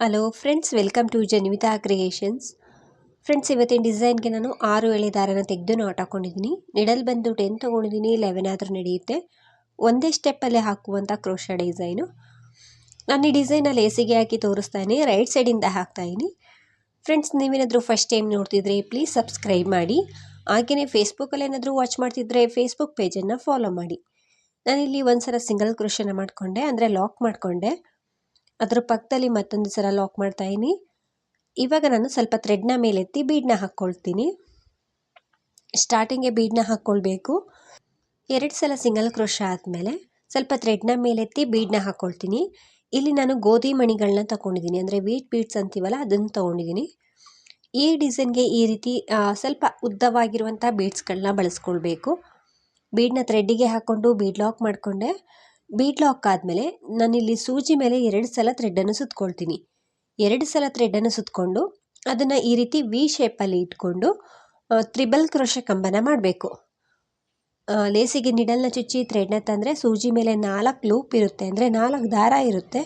Hello friends welcome to Janvita creations friends ಇವತ್ತಿನ ಡಿಸೈನ್ಗೆ ನಾನು ಆರು ಎಳೆ ದಾರನ ತೆಗೆದು ನಾಟ್ ಹಾಕೊಂಡಿದ್ದೀನಿ. ನಿಡಲ್ ಬಂದು ಟೆನ್ ತೊಗೊಂಡಿದ್ದೀನಿ ಲೆವೆನ್ ಆದರೂ ನಡೆಯುತ್ತೆ. ಒಂದೇ ಸ್ಟೆಪ್ಪಲ್ಲೇ ಹಾಕುವಂಥ ಕ್ರೋಶ ಡಿಸೈನು ನಾನು ಈ ಡಿಸೈನ ಲೇಸಿಗೆ ಹಾಕಿ ತೋರಿಸ್ತಾ ಇದ್ದೀನಿ ರೈಟ್ ಸೈಡಿಂದ ಹಾಕ್ತಾಯಿದ್ದೀನಿ ಫ್ರೆಂಡ್ಸ್ ನೀವೇನಾದರೂ ಫಸ್ಟ್ ಟೈಮ್ ನೋಡ್ತಿದ್ರೆ ಪ್ಲೀಸ್ ಸಬ್ಸ್ಕ್ರೈಬ್ ಮಾಡಿ. ಹಾಗೆಯೇ ಫೇಸ್ಬುಕ್ಕಲ್ಲಿ ಏನಾದರೂ ವಾಚ್ ಮಾಡ್ತಿದ್ರೆ ಫೇಸ್ಬುಕ್ ಪೇಜನ್ನು ಫಾಲೋ ಮಾಡಿ. ನಾನಿಲ್ಲಿ ಒಂದು ಸಲ ಸಿಂಗಲ್ ಕ್ರೋಶನ ಮಾಡಿಕೊಂಡೆ, ಅಂದರೆ ಲಾಕ್ ಮಾಡಿಕೊಂಡೆ. ಅದರ ಪಕ್ಕದಲ್ಲಿ ಮತ್ತೊಂದು ಸಲ ಲಾಕ್ ಮಾಡ್ತಾಯಿನಿ ಇವಾಗ ನಾನು ಸ್ವಲ್ಪ ಥ್ರೆಡ್ನ ಮೇಲೆತ್ತಿ ಬೀಡನ್ನ ಹಾಕ್ಕೊಳ್ತೀನಿ ಸ್ಟಾರ್ಟಿಂಗ್ಗೆ ಬೀಡನ್ನ ಹಾಕ್ಕೊಳ್ಬೇಕು ಎರಡು ಸಲ ಸಿಂಗಲ್ ಕ್ರೋಶ ಆದಮೇಲೆ ಸ್ವಲ್ಪ ಥ್ರೆಡ್ನ ಮೇಲೆತ್ತಿ ಬೀಡನ್ನ ಹಾಕ್ಕೊಳ್ತೀನಿ ಇಲ್ಲಿ ನಾನು ಗೋಧಿ ಮಣಿಗಳನ್ನ ತಗೊಂಡಿದ್ದೀನಿ. ಅಂದರೆ ವೀಟ್ ಬೀಡ್ಸ್ ಅಂತೀವಲ್ಲ, ಅದನ್ನು ತೊಗೊಂಡಿದ್ದೀನಿ. ಈ ಡಿಸೈನ್ಗೆ ಈ ರೀತಿ ಸ್ವಲ್ಪ ಉದ್ದವಾಗಿರುವಂಥ ಬೀಡ್ಸ್ಗಳನ್ನ ಬಳಸ್ಕೊಳ್ಬೇಕು. ಬೀಡನ್ನ ಥ್ರೆಡ್ಡಿಗೆ ಹಾಕ್ಕೊಂಡು ಬೀಡ್ ಲಾಕ್ ಮಾಡಿಕೊಂಡೆ. ಬೀಡ್ ಲಾಕ್ ಆದಮೇಲೆ ನಾನಿಲ್ಲಿ ಸೂಜಿ ಮೇಲೆ ಎರಡು ಸಲ ಥ್ರೆಡ್ಡನ್ನು ಸುತ್ಕೊಳ್ತೀನಿ. ಎರಡು ಸಲ ಥ್ರೆಡ್ಡನ್ನು ಸುತ್ತಕೊಂಡು ಅದನ್ನು ಈ ರೀತಿ ವಿ ಶೇಪಲ್ಲಿ ಇಟ್ಕೊಂಡು ತ್ರಿಬಲ್ ಕ್ರೋಶ ಕಂಬನ ಮಾಡಬೇಕು. ಲೇಸಿಗೆ ನಿಡಲ್ನ ಚುಚ್ಚಿ ಥ್ರೆಡ್ನ ತಂದರೆ ಸೂಜಿ ಮೇಲೆ ನಾಲ್ಕು ಲೂಪ್ ಇರುತ್ತೆ. ಅಂದರೆ ನಾಲ್ಕು ದಾರ ಇರುತ್ತೆ.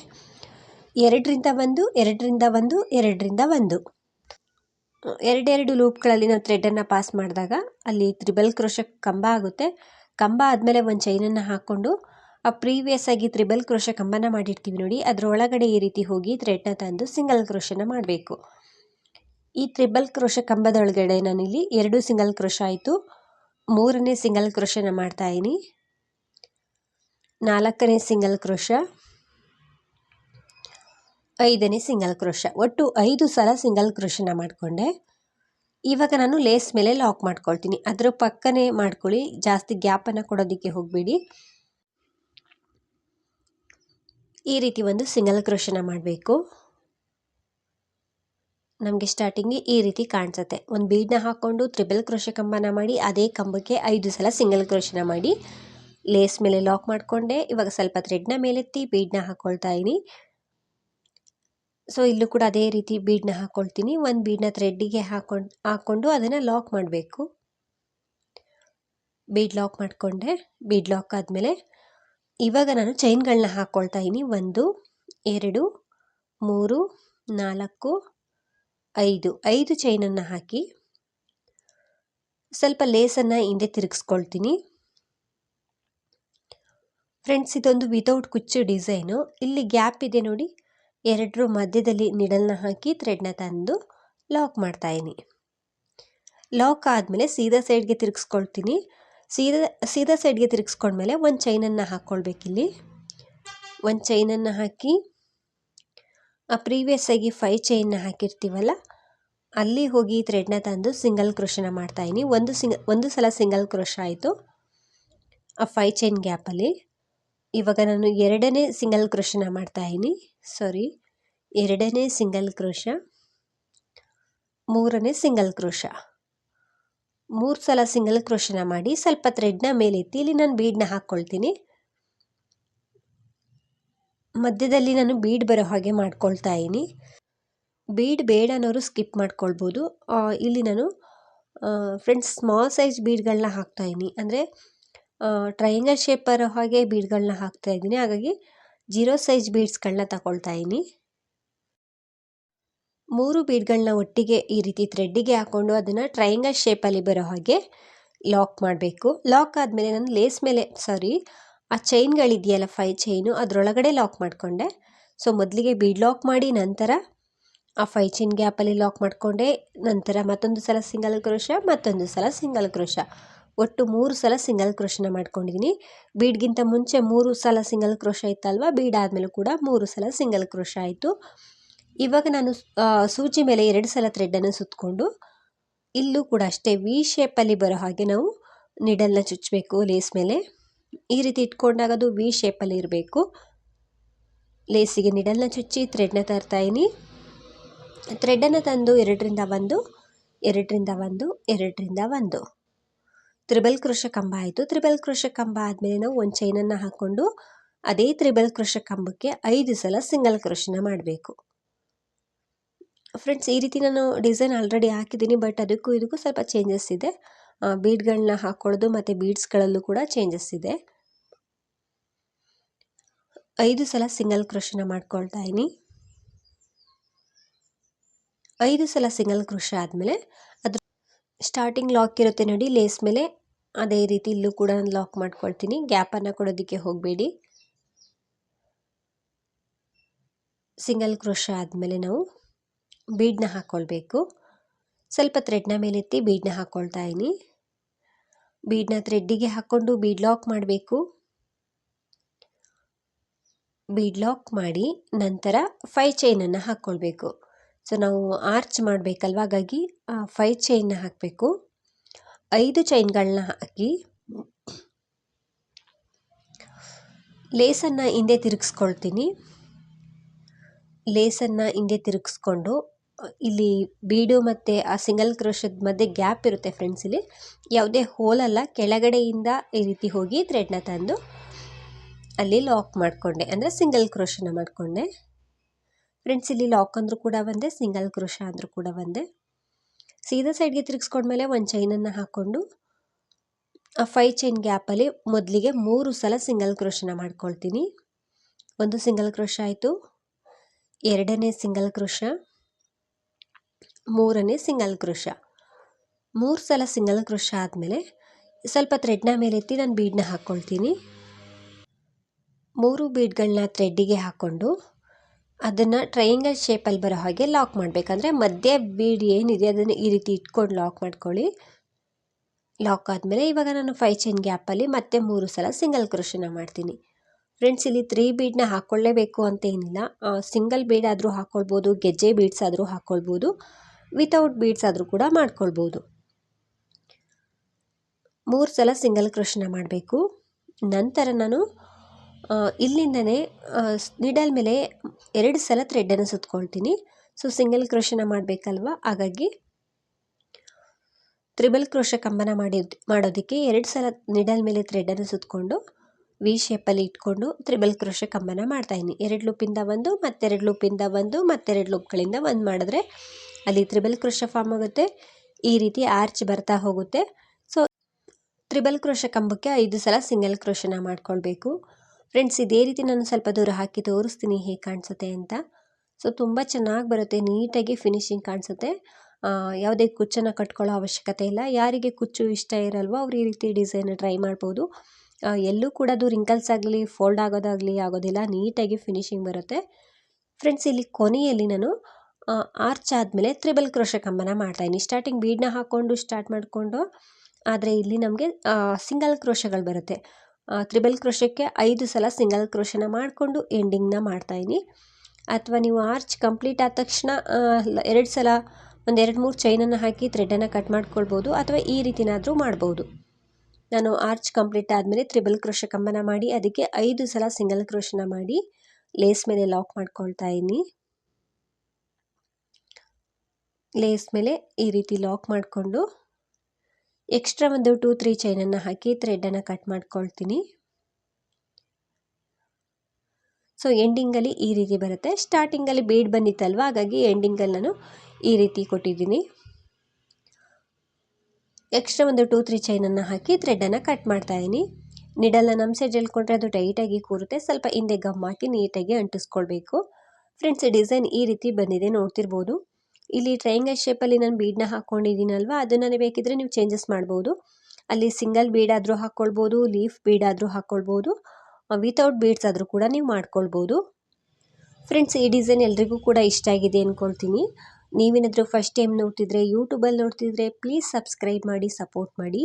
ಎರಡರಿಂದ ಒಂದು ಎರಡರಿಂದ ಒಂದು ಎರಡರಿಂದ ಒಂದು. ಎರಡೆರಡು ಲೂಪ್ಗಳಲ್ಲಿ ನಾವು ಥ್ರೆಡ್ಡನ್ನು ಪಾಸ್ ಮಾಡಿದಾಗ ಅಲ್ಲಿ ತ್ರಿಬಲ್ ಕ್ರೋಶ ಕಂಬ ಆಗುತ್ತೆ. ಕಂಬ ಆದಮೇಲೆ ಒಂದು ಚೈನನ್ನು ಹಾಕ್ಕೊಂಡು ಪ್ರೀವಿಯಸ್ ಆಗಿ ತ್ರಿಬಲ್ ಕ್ರೋಶ ಕಂಬನ ಮಾಡಿರ್ತೀವಿ ನೋಡಿ ಅದರ ಒಳಗಡೆ ಈ ರೀತಿ ಹೋಗಿ ಥ್ರೆಡ್ನ ತಂದು ಸಿಂಗಲ್ ಕ್ರೋಶನ ಮಾಡಬೇಕು. ಈ ತ್ರಿಬಲ್ ಕ್ರೋಶ ಕಂಬದೊಳಗಡೆ ನಾನಿಲ್ಲಿ ಎರಡು ಸಿಂಗಲ್ ಕ್ರೋಶ ಆಯಿತು. ಮೂರನೇ ಸಿಂಗಲ್ ಕ್ರೋಶನ ಮಾಡ್ತಾಯಿದ್ದೀನಿ ನಾಲ್ಕನೇ ಸಿಂಗಲ್ ಕ್ರೋಶ. ಐದನೇ ಸಿಂಗಲ್ ಕ್ರೋಶ. ಒಟ್ಟು ಐದು ಸಲ ಸಿಂಗಲ್ ಕ್ರೋಶನ ಮಾಡಿಕೊಂಡೆ. ಇವಾಗ ನಾನು ಲೇಸ್ ಮೇಲೆ ಲಾಕ್ ಮಾಡ್ಕೊಳ್ತೀನಿ. ಅದರ ಪಕ್ಕನೇ ಮಾಡ್ಕೊಳ್ಳಿ. ಜಾಸ್ತಿ ಗ್ಯಾಪನ್ನು ಕೊಡೋದಕ್ಕೆ ಹೋಗಬೇಡಿ. ಈ ರೀತಿ ಒಂದು ಸಿಂಗಲ್ ಕ್ರೋಶನ ಮಾಡಬೇಕು. ನಮಗೆ ಸ್ಟಾರ್ಟಿಂಗ್ ಈ ರೀತಿ ಕಾಣಿಸುತ್ತೆ. ಒಂದು ಬೀಡ್ನ ಹಾಕ್ಕೊಂಡು ತ್ರಿಬಲ್ ಕ್ರೋಶ ಕಂಬನ ಮಾಡಿ, ಅದೇ ಕಂಬಕ್ಕೆ ಐದು ಸಲ ಸಿಂಗಲ್ ಕ್ರೋಶನ ಮಾಡಿ ಲೇಸ್ ಮೇಲೆ ಲಾಕ್ ಮಾಡಿಕೊಂಡೆ. ಇವಾಗ ಸ್ವಲ್ಪ ಥ್ರೆಡ್ನ ಮೇಲೆತ್ತಿ ಬೀಡ್ನ ಹಾಕ್ಕೊಳ್ತಾ ಇದ್ದೀನಿ ಸೊ ಇಲ್ಲೂ ಕೂಡ ಅದೇ ರೀತಿ ಬೀಡ್ನ ಹಾಕ್ಕೊಳ್ತೀನಿ ಒಂದು ಬೀಡ್ನ ಥ್ರೆಡ್ಡಿಗೆ ಹಾಕೊಂಡು ಹಾಕ್ಕೊಂಡು ಅದನ್ನು ಲಾಕ್ ಮಾಡಬೇಕು. ಬೀಡ್ ಲಾಕ್ ಮಾಡಿಕೊಂಡೆ. ಬೀಡ್ ಲಾಕ್ ಆದಮೇಲೆ ಇವಾಗ ನಾನು ಚೈನ್ಗಳನ್ನ ಹಾಕ್ಕೊಳ್ತಾ ಇದ್ದೀನಿ ಒಂದು, ಎರಡು, ಮೂರು, ನಾಲ್ಕು, ಐದು. ಐದು ಚೈನನ್ನು ಹಾಕಿ ಸ್ವಲ್ಪ ಲೇಸನ್ನು ಹಿಂದೆ ತಿರುಗಿಸ್ಕೊಳ್ತೀನಿ. ಫ್ರೆಂಡ್ಸ್, ಇದೊಂದು ವಿತೌಟ್ ಕುಚ್ಚು ಡಿಸೈನು. ಇಲ್ಲಿ ಗ್ಯಾಪ್ ಇದೆ ನೋಡಿ. ಎರಡರ ಮಧ್ಯದಲ್ಲಿ ನಿಡಲ್ನ ಹಾಕಿ ಥ್ರೆಡ್ನ ತಂದು ಲಾಕ್ ಮಾಡ್ತಾಯಿನಿ ಲಾಕ್ ಆದಮೇಲೆ ಸೀದಾ ಸೈಡ್ಗೆ ತಿರುಗಿಸ್ಕೊಳ್ತೀನಿ. ಸೀದಾ ಸೀದಾ ಸೈಡ್ಗೆ ತಿರುಗಿಸ್ಕೊಂಡ್ಮೇಲೆ ಒಂದು ಚೈನನ್ನು ಹಾಕ್ಕೊಳ್ಬೇಕಿಲ್ಲಿ ಒಂದು ಚೈನನ್ನು ಹಾಕಿ, ಆ ಪ್ರೀವಿಯಸ್ ಆಗಿ ಫೈ ಚೈನ್ನ ಹಾಕಿರ್ತೀವಲ್ಲ, ಅಲ್ಲಿ ಹೋಗಿ ಥ್ರೆಡ್ನ ತಂದು ಸಿಂಗಲ್ ಕ್ರೋಶನ ಮಾಡ್ತಾಯಿನಿ ಒಂದು ಸಿಂಗ್ ಒಂದು ಸಲ ಸಿಂಗಲ್ ಕ್ರೋಶ ಆಯಿತು. ಆ ಫೈ ಚೈನ್ ಗ್ಯಾಪಲ್ಲಿ ಇವಾಗ ನಾನು ಎರಡನೇ ಸಿಂಗಲ್ ಕ್ರೋಶನ ಮಾಡ್ತಾಯಿನಿ ಸಾರಿ ಎರಡನೇ ಸಿಂಗಲ್ ಕ್ರೋಶ ಮೂರನೇ ಸಿಂಗಲ್ ಕ್ರೋಶ ಮೂರು ಸಲ ಸಿಂಗಲ್ ಕ್ರೋಶನ ಮಾಡಿ ಸ್ವಲ್ಪ ಥ್ರೆಡ್ನ ಮೇಲೆತ್ತಿ ಇಲ್ಲಿ ನಾನು ಬೀಡ್ನ ಹಾಕ್ಕೊಳ್ತೀನಿ ಮಧ್ಯದಲ್ಲಿ ನಾನು ಬೀಡ್ ಬರೋ ಹಾಗೆ ಮಾಡ್ಕೊಳ್ತಾ ಇದ್ದೀನಿ. ಬೀಡ್ ಬೇಡ ಅನ್ನೋರು ಸ್ಕಿಪ್ ಮಾಡ್ಕೊಳ್ಬೋದು. ಇಲ್ಲಿ ನಾನು ಫ್ರೆಂಡ್ಸ್ ಸ್ಮಾಲ್ ಸೈಜ್ ಬೀಡ್ಗಳನ್ನ ಹಾಕ್ತಾ ಇದ್ದೀನಿ. ಅಂದರೆ ಟ್ರಯಾಂಗಲ್ ಶೇಪ್ ಬರೋ ಹಾಗೆ ಬೀಡ್ಗಳನ್ನ ಹಾಕ್ತಾ ಇದ್ದೀನಿ. ಹಾಗಾಗಿ ಜೀರೋ ಸೈಜ್ ಬೀಡ್ಸ್ಗಳನ್ನ ತಗೊಳ್ತಾ ಇದ್ದೀನಿ. ಮೂರು ಬೀಡ್ಗಳನ್ನ ಒಟ್ಟಿಗೆ ಈ ರೀತಿ ಥ್ರೆಡ್ಡಿಗೆ ಹಾಕ್ಕೊಂಡು ಅದನ್ನು ಟ್ರಯಾಂಗಲ್ ಶೇಪಲ್ಲಿ ಬರೋ ಹಾಗೆ ಲಾಕ್ ಮಾಡಬೇಕು. ಲಾಕ್ ಆದಮೇಲೆ ನಾನು ಲೇಸ್ ಮೇಲೆ, ಸಾರಿ, ಆ ಚೈನ್ಗಳಿದೆಯಲ್ಲ ಫೈ ಚೈನು ಅದರೊಳಗಡೆ ಲಾಕ್ ಮಾಡಿಕೊಂಡೆ. ಸೊ, ಮೊದಲಿಗೆ ಬೀಡ್ ಲಾಕ್ ಮಾಡಿ ನಂತರ ಆ ಫೈ ಚೈನ್ ಗ್ಯಾಪಲ್ಲಿ ಲಾಕ್ ಮಾಡಿಕೊಂಡೆ. ನಂತರ ಮತ್ತೊಂದು ಸಲ ಸಿಂಗಲ್ ಕ್ರೋಶ, ಮತ್ತೊಂದು ಸಲ ಸಿಂಗಲ್ ಕ್ರೋಶ. ಒಟ್ಟು ಮೂರು ಸಲ ಸಿಂಗಲ್ ಕ್ರೋಶನ ಮಾಡ್ಕೊಂಡಿದ್ದೀನಿ ಬೀಡ್ಗಿಂತ ಮುಂಚೆ ಮೂರು ಸಲ ಸಿಂಗಲ್ ಕ್ರೋಶ ಇತ್ತಲ್ವ, ಬೀಡ್ ಆದಮೇಲೂ ಕೂಡ ಮೂರು ಸಲ ಸಿಂಗಲ್ ಕ್ರೋಶ ಆಯಿತು. ಇವಾಗ ನಾನು ಸೂಜಿ ಮೇಲೆ ಎರಡು ಸಲ ಥ್ರೆಡ್ಡನ್ನು ಸುತ್ತಕೊಂಡು ಇಲ್ಲೂ ಕೂಡ ಅಷ್ಟೇ ವಿ ಶೇಪಲ್ಲಿ ಬರೋ ಹಾಗೆ ನಾವು ನಿಡಲ್ನ ಚುಚ್ಚಬೇಕು ಲೇಸ್ ಮೇಲೆ. ಈ ರೀತಿ ಇಟ್ಕೊಂಡಾಗ ಅದು ವಿ ಶೇಪಲ್ಲಿ ಇರಬೇಕು. ಲೇಸಿಗೆ ನಿಡಲ್ನ ಚುಚ್ಚಿ ಥ್ರೆಡ್ನ ತರ್ತಾಯಿನಿ ಥ್ರೆಡ್ಡನ್ನು ತಂದು ಎರಡರಿಂದ ಒಂದು ಎರಡರಿಂದ ಒಂದು ಎರಡರಿಂದ ಒಂದು. ತ್ರಿಬಲ್ ಕೃಷ ಕಂಬ ಆಯಿತು. ತ್ರಿಬಲ್ ಕೃಷ ಕಂಬ ಆದಮೇಲೆ ನಾವು ಒಂದು ಚೈನನ್ನು ಹಾಕ್ಕೊಂಡು ಅದೇ ತ್ರಿಬಲ್ ಕೃಷ ಕಂಬಕ್ಕೆ ಐದು ಸಲ ಸಿಂಗಲ್ ಕೃಷಿನ ಮಾಡಬೇಕು. ಫ್ರೆಂಡ್ಸ್ ಈ ರೀತಿ ನಾನು ಡಿಸೈನ್ ಆಲ್ರೆಡಿ ಹಾಕಿದ್ದೀನಿ ಬಟ್ ಅದಕ್ಕೂ ಇದಕ್ಕೂ ಸ್ವಲ್ಪ ಚೇಂಜಸ್ ಇದೆ. ಬೀಡ್ಗಳನ್ನ ಹಾಕ್ಕೊಳ್ಳೋದು ಮತ್ತು ಬೀಡ್ಸ್ಗಳಲ್ಲೂ ಕೂಡ ಚೇಂಜಸ್ ಇದೆ. ಐದು ಸಲ ಸಿಂಗಲ್ ಕ್ರೋಶನ ಮಾಡ್ಕೊಳ್ತಾ ಇದ್ದೀನಿ. ಐದು ಸಲ ಸಿಂಗಲ್ ಕ್ರೋಶ ಆದಮೇಲೆ ಅದು ಸ್ಟಾರ್ಟಿಂಗ್ ಲಾಕ್ ಇರುತ್ತೆ ನೋಡಿ ಲೇಸ್ ಮೇಲೆ. ಅದೇ ರೀತಿ ಇಲ್ಲೂ ಕೂಡ ನಾನು ಲಾಕ್ ಮಾಡ್ಕೊಳ್ತೀನಿ. ಗ್ಯಾಪನ್ನು ಕೊಡೋದಕ್ಕೆ ಹೋಗಬೇಡಿ. ಸಿಂಗಲ್ ಕ್ರೋಶ ಆದಮೇಲೆ ನಾವು ಬೀಡನ್ನ ಹಾಕ್ಕೊಳ್ಬೇಕು ಸ್ವಲ್ಪ ಥ್ರೆಡ್ನ ಮೇಲೆತ್ತಿ ಬೀಡನ್ನ ಹಾಕ್ಕೊಳ್ತಾ ಇದ್ದೀನಿ ಬೀಡನ್ನ ಥ್ರೆಡ್ಡಿಗೆ ಹಾಕ್ಕೊಂಡು ಬೀಡ್ ಲಾಕ್ ಮಾಡಬೇಕು. ಬೀಡ್ ಲಾಕ್ ಮಾಡಿ ನಂತರ ಫೈ ಚೈನನ್ನು ಹಾಕ್ಕೊಳ್ಬೇಕು ಸೊ ನಾವು ಆರ್ಚ್ ಮಾಡಬೇಕಲ್ವ? ಹಾಗಾಗಿ ಫೈ ಚೈನ್ನ ಹಾಕಬೇಕು. ಐದು ಚೈನ್ಗಳನ್ನ ಹಾಕಿ ಲೇಸನ್ನು ಹಿಂದೆ ತಿರುಗಿಸ್ಕೊಳ್ತೀನಿ. ಲೇಸನ್ನು ಹಿಂದೆ ತಿರುಗಿಸ್ಕೊಂಡು, ಇಲ್ಲಿ ಬೀಡು ಮತ್ತು ಆ ಸಿಂಗಲ್ ಕ್ರೋಶದ ಮಧ್ಯೆ ಗ್ಯಾಪ್ ಇರುತ್ತೆ ಫ್ರೆಂಡ್ಸ್ ಇಲ್ಲಿ. ಯಾವುದೇ ಹೋಲಲ್ಲ ಕೆಳಗಡೆಯಿಂದ ಈ ರೀತಿ ಹೋಗಿ ಥ್ರೆಡ್ನ ತಂದು ಅಲ್ಲಿ ಲಾಕ್ ಮಾಡಿಕೊಂಡೆ. ಅಂದರೆ ಸಿಂಗಲ್ ಕ್ರೋಶನ ಮಾಡಿಕೊಂಡೆ. ಫ್ರೆಂಡ್ಸ್ ಇಲ್ಲಿ ಲಾಕ್ ಅಂದರೂ ಕೂಡ ಒಂದೇ ಸಿಂಗಲ್ ಕ್ರೋಶ ಅಂದರೂ ಕೂಡ ಒಂದೇ. ಸೀದಾ ಸೈಡ್ಗೆ ತಿರುಗಿಸ್ಕೊಂಡ್ಮೇಲೆ ಒಂದು ಚೈನನ್ನು ಹಾಕ್ಕೊಂಡು, ಆ ಫೈ ಚೈನ್ ಗ್ಯಾಪಲ್ಲಿ ಮೊದಲಿಗೆ ಮೂರು ಸಲ ಸಿಂಗಲ್ ಕ್ರೋಶನ ಮಾಡ್ಕೊಳ್ತೀನಿ. ಒಂದು ಸಿಂಗಲ್ ಕ್ರೋಶ ಆಯಿತು. ಎರಡನೇ ಸಿಂಗಲ್ ಕೃಷ ಮೂರನೇ ಸಿಂಗಲ್ ಕೃಷ ಮೂರು ಸಲ ಸಿಂಗಲ್ ಕೃಷ ಆದಮೇಲೆ ಸ್ವಲ್ಪ ಥ್ರೆಡ್ನ ಮೇಲೆ ಎತ್ತಿ ನಾನು ಬೀಡನ್ನ ಹಾಕ್ಕೊಳ್ತೀನಿ ಮೂರು ಬೀಡ್ಗಳನ್ನ ಥ್ರೆಡ್ಡಿಗೆ ಹಾಕ್ಕೊಂಡು ಅದನ್ನು ಟ್ರಯಾಂಗಲ್ ಶೇಪಲ್ಲಿ ಬರೋ ಹಾಗೆ ಲಾಕ್ ಮಾಡಬೇಕಂದ್ರೆ ಮಧ್ಯೆ ಬೀಡ್ ಏನಿದೆ ಅದನ್ನು ಈ ರೀತಿ ಇಟ್ಕೊಂಡು ಲಾಕ್ ಮಾಡ್ಕೊಳ್ಳಿ. ಲಾಕ್ ಆದಮೇಲೆ ಇವಾಗ ನಾನು ಫೈ ಚೈನ್ ಗ್ಯಾಪಲ್ಲಿ ಮತ್ತೆ ಮೂರು ಸಲ ಸಿಂಗಲ್ ಕ್ರೋಶನ ಮಾಡ್ತೀನಿ. ಫ್ರೆಂಡ್ಸ್ ಇಲ್ಲಿ ತ್ರೀ ಬೀಡನ್ನ ಹಾಕ್ಕೊಳ್ಳೇಬೇಕು ಅಂತ ಏನಿಲ್ಲ. ಸಿಂಗಲ್ ಬೀಡ್ ಆದರೂ ಹಾಕ್ಕೊಳ್ಬೋದು ಗೆಜ್ಜೆ ಬೀಡ್ಸ್ ಆದರೂ ಹಾಕ್ಕೊಳ್ಬೋದು ವಿತೌಟ್ ಬೀಡ್ಸ್ ಆದರೂ ಕೂಡ ಮಾಡ್ಕೊಳ್ಬೋದು. ಮೂರು ಸಲ ಸಿಂಗಲ್ ಕ್ರೋಶನ ಮಾಡಬೇಕು. ನಂತರ ನಾನು ಇಲ್ಲಿಂದನೇ ನಿಡಲ್ ಮೇಲೆ ಎರಡು ಸಲ ಥ್ರೆಡ್ಡನ್ನು ಸುತ್ಕೊಳ್ತೀನಿ. So single ಕ್ರೋಶನ ಮಾಡಬೇಕಲ್ವ? ಹಾಗಾಗಿ ತ್ರಿಬಲ್ ಕ್ರೋಶ ಕಂಬನ ಮಾಡಿ ಮಾಡೋದಕ್ಕೆ ಎರಡು ಸಲ ನಿಡಲ್ ಮೇಲೆ ಥ್ರೆಡ್ಡನ್ನು ಸುತ್ತಕೊಂಡು ವಿ ಶೇಪಲ್ಲಿ ಇಟ್ಕೊಂಡು ತ್ರಿಬಲ್ ಕ್ರೋಶೆ ಕಂಬನ ಮಾಡ್ತಾಯಿದ್ದೀನಿ ಎರಡು ಲೂಪಿಂದ ಒಂದು, ಮತ್ತೆರಡು ಲೂಪಿಂದ ಒಂದು, ಮತ್ತೆರಡು ಲೂಪ್ಗಳಿಂದ ಒಂದು ಮಾಡಿದ್ರೆ ಅಲ್ಲಿ ತ್ರಿಬಲ್ ಕ್ರೋಶ ಫಾರ್ಮ್ ಆಗುತ್ತೆ. ಈ ರೀತಿ ಆರ್ಚ್ ಬರ್ತಾ ಹೋಗುತ್ತೆ. ಸೊ ತ್ರಿಬಲ್ ಕ್ರೋಶ ಕಂಬಕ್ಕೆ ಐದು ಸಲ ಸಿಂಗಲ್ ಕ್ರೋಶನ ಮಾಡ್ಕೊಳ್ಬೇಕು. ಫ್ರೆಂಡ್ಸ್ ಇದೇ ರೀತಿ ನಾನು ಸ್ವಲ್ಪ ದೂರ ಹಾಕಿ ತೋರಿಸ್ತೀನಿ ಹೇಗೆ ಕಾಣಿಸುತ್ತೆ ಅಂತ. ಸೊ ತುಂಬ ಚೆನ್ನಾಗಿ ಬರುತ್ತೆ, ನೀಟಾಗಿ ಫಿನಿಶಿಂಗ್ ಕಾಣಿಸುತ್ತೆ. ಯಾವುದೇ ಕುಚ್ಚನ್ನು ಕಟ್ಕೊಳ್ಳೋ ಅವಶ್ಯಕತೆ ಇಲ್ಲ. ಯಾರಿಗೆ ಕುಚ್ಚು ಇಷ್ಟ ಇರಲ್ವೋ ಅವ್ರು ಈ ರೀತಿ ಡಿಸೈನ್ ಟ್ರೈ ಮಾಡ್ಬೋದು. ಎಲ್ಲೂ ಕೂಡ ಅದು ರಿಂಕಲ್ಸ್ ಆಗಲಿ ಫೋಲ್ಡ್ ಆಗೋದಾಗಲಿ, ಆಗೋದಿಲ್ಲ. ನೀಟಾಗಿ ಫಿನಿಶಿಂಗ್ ಬರುತ್ತೆ. ಫ್ರೆಂಡ್ಸ್ ಇಲ್ಲಿ ಕೊನೆಯಲ್ಲಿ ನಾನು ಆರ್ಚ್ ಆದಮೇಲೆ ತ್ರಿಬಲ್ ಕ್ರೋಶ ಕಂಬನ ಮಾಡ್ತಾಯಿದ್ದೀನಿ ಸ್ಟಾರ್ಟಿಂಗ್ ಬೀಡನ್ನ ಹಾಕ್ಕೊಂಡು ಸ್ಟಾರ್ಟ್ ಮಾಡಿಕೊಂಡು, ಆದರೆ ಇಲ್ಲಿ ನಮಗೆ ಸಿಂಗಲ್ ಕ್ರೋಶಗಳು ಬರುತ್ತೆ. ತ್ರಿಬಲ್ ಕ್ರೋಶಕ್ಕೆ ಐದು ಸಲ ಸಿಂಗಲ್ ಕ್ರೋಶನ ಮಾಡಿಕೊಂಡು ಎಂಡಿಂಗ್ನ ಮಾಡ್ತಾಯಿದ್ದೀನಿ ಅಥವಾ ನೀವು ಆರ್ಚ್ ಕಂಪ್ಲೀಟ್ ಆದ ತಕ್ಷಣ ಎರಡು ಸಲ ಒಂದು ಎರಡು ಮೂರು ಚೈನನ್ನು ಹಾಕಿ ಥ್ರೆಡನ್ನು ಕಟ್ ಮಾಡ್ಕೊಳ್ಬೋದು, ಅಥವಾ ಈ ರೀತಿನಾದರೂ ಮಾಡ್ಬೋದು. ನಾನು ಆರ್ಚ್ ಕಂಪ್ಲೀಟ್ ಆದಮೇಲೆ ತ್ರಿಬಲ್ ಕ್ರೋಶ ಕಂಬನ ಮಾಡಿ, ಅದಕ್ಕೆ ಐದು ಸಲ ಸಿಂಗಲ್ ಕ್ರೋಶನ ಮಾಡಿ ಲೇಸ್ ಮೇಲೆ ಲಾಕ್ ಮಾಡ್ಕೊಳ್ತಾ ಇದ್ದೀನಿ. ಲೇಸ್ ಮೇಲೆ ಈ ರೀತಿ ಲಾಕ್ ಮಾಡಿಕೊಂಡು ಎಕ್ಸ್ಟ್ರಾ ಒಂದು ಟೂ, ತ್ರೀ ಚೈನನ್ನು ಹಾಕಿ ಥ್ರೆಡನ್ನು ಕಟ್ ಮಾಡ್ಕೊಳ್ತೀನಿ. ಸೊ, ಎಂಡಿಂಗಲ್ಲಿ ಈ ರೀತಿ ಬರುತ್ತೆ. ಸ್ಟಾರ್ಟಿಂಗಲ್ಲಿ ಬೀಡ್ ಬಂದಿತ್ತಲ್ವ, ಹಾಗಾಗಿ ಎಂಡಿಂಗಲ್ಲಿ ನಾನು ಈ ರೀತಿ ಕೊಟ್ಟಿದ್ದೀನಿ. ಎಕ್ಸ್ಟ್ರಾ ಒಂದು ಟೂ, ತ್ರೀ ಚೈನನ್ನು ಹಾಕಿ ಥ್ರೆಡನ್ನು ಕಟ್ ಮಾಡ್ತಾ ಇದ್ದೀನಿ ನಿಡಲ್ನ ನಮ್ಮ ಸೈಡ್ ಎಳ್ಕೊಂಡ್ರೆ ಅದು ಟೈಟಾಗಿ ಕೂರುತ್ತೆ. ಸ್ವಲ್ಪ ಹಿಂದೆ ಗಮ್ ಹಾಕಿ ನೀಟಾಗಿ ಅಂಟಿಸ್ಕೊಳ್ಬೇಕು. ಫ್ರೆಂಡ್ಸ್ ಡಿಸೈನ್ ಈ ರೀತಿ ಬಂದಿದೆ, ನೋಡ್ತಿರ್ಬೋದು. ಇಲ್ಲಿ ಟ್ರಯಾಂಗಲ್ ಶೇಪಲ್ಲಿ ನಾನು ಬೀಡನ್ನ ಹಾಕ್ಕೊಂಡಿದ್ದೀನಲ್ವ ಅದನ್ನು ಬೇಕಿದ್ರೆ ನೀವು ಚೇಂಜಸ್ ಮಾಡ್ಬೋದು. ಅಲ್ಲಿ ಸಿಂಗಲ್ ಬೀಡ್ ಆದರೂ ಹಾಕ್ಕೊಳ್ಬೋದು ಲೀಫ್ ಬೀಡ್ ಆದರೂ ಹಾಕ್ಕೊಳ್ಬೋದು ವಿತೌಟ್ ಬೀಡ್ಸ್ ಆದರೂ ಕೂಡ ನೀವು ಮಾಡ್ಕೊಳ್ಬೋದು. ಫ್ರೆಂಡ್ಸ್ ಈ ಡಿಸೈನ್ ಎಲ್ರಿಗೂ ಕೂಡ ಇಷ್ಟ ಆಗಿದೆ ಅಂದ್ಕೊಳ್ತೀನಿ ನೀವೇನಾದರೂ ಫಸ್ಟ್ ಟೈಮ್ ನೋಡ್ತಿದ್ರೆ ಯೂಟ್ಯೂಬಲ್ಲಿ ನೋಡ್ತಿದ್ರೆ ಪ್ಲೀಸ್ ಸಬ್ಸ್ಕ್ರೈಬ್ ಮಾಡಿ ಸಪೋರ್ಟ್ ಮಾಡಿ.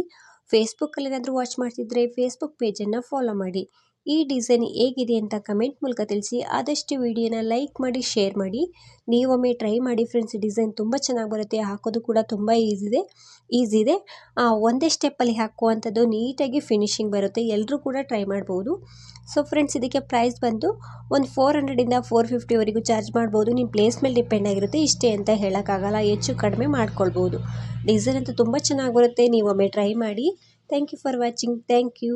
ಫೇಸ್ಬುಕ್ಕಲ್ಲಿ ಏನಾದರೂ ವಾಚ್ ಮಾಡ್ತಿದ್ರೆ ಫೇಸ್ಬುಕ್ ಪೇಜನ್ನು ಫಾಲೋ ಮಾಡಿ. ಈ ಡಿಸೈನ್ ಹೇಗಿದೆ ಅಂತ ಕಮೆಂಟ್ ಮೂಲಕ ತಿಳಿಸಿ. ಆದಷ್ಟು ವಿಡಿಯೋನ ಲೈಕ್ ಮಾಡಿ, ಶೇರ್ ಮಾಡಿ. ನೀವೊಮ್ಮೆ ಟ್ರೈ ಮಾಡಿ ಫ್ರೆಂಡ್ಸ್, ಡಿಸೈನ್ ತುಂಬ ಚೆನ್ನಾಗಿ ಬರುತ್ತೆ. ಹಾಕೋದು ಕೂಡ ತುಂಬ ಈಸಿದೆ ಈಸಿ ಇದೆ ಒಂದೇ ಸ್ಟೆಪ್ಪಲ್ಲಿ ಹಾಕುವಂಥದ್ದು ನೀಟಾಗಿ ಫಿನಿಶಿಂಗ್ ಬರುತ್ತೆ. ಎಲ್ಲರೂ ಕೂಡ ಟ್ರೈ ಮಾಡ್ಬೋದು. ಸೊ ಫ್ರೆಂಡ್ಸ್, ಇದಕ್ಕೆ ಪ್ರೈಸ್ ಬಂದು ಒಂದು ಫೋರ್ ಹಂಡ್ರೆಡಿಂದ ಫೋರ್ ಫಿಫ್ಟಿವರೆಗೂ ಚಾರ್ಜ್ ಮಾಡ್ಬೋದು. ನಿಮ್ಮ ಪ್ಲೇಸ್ ಮೇಲೆ ಡಿಪೆಂಡ್ ಆಗಿರುತ್ತೆ. ಇಷ್ಟೇ ಅಂತ ಹೇಳೋಕ್ಕಾಗಲ್ಲ. ಹೆಚ್ಚು ಕಡಿಮೆ ಮಾಡ್ಕೊಳ್ಬೋದು. ಡಿಸೈನ್ ಅಂತೂ ತುಂಬ ಚೆನ್ನಾಗಿ ಬರುತ್ತೆ. ನೀವೊಮ್ಮೆ ಟ್ರೈ ಮಾಡಿ. Thank you for watching. Thank you.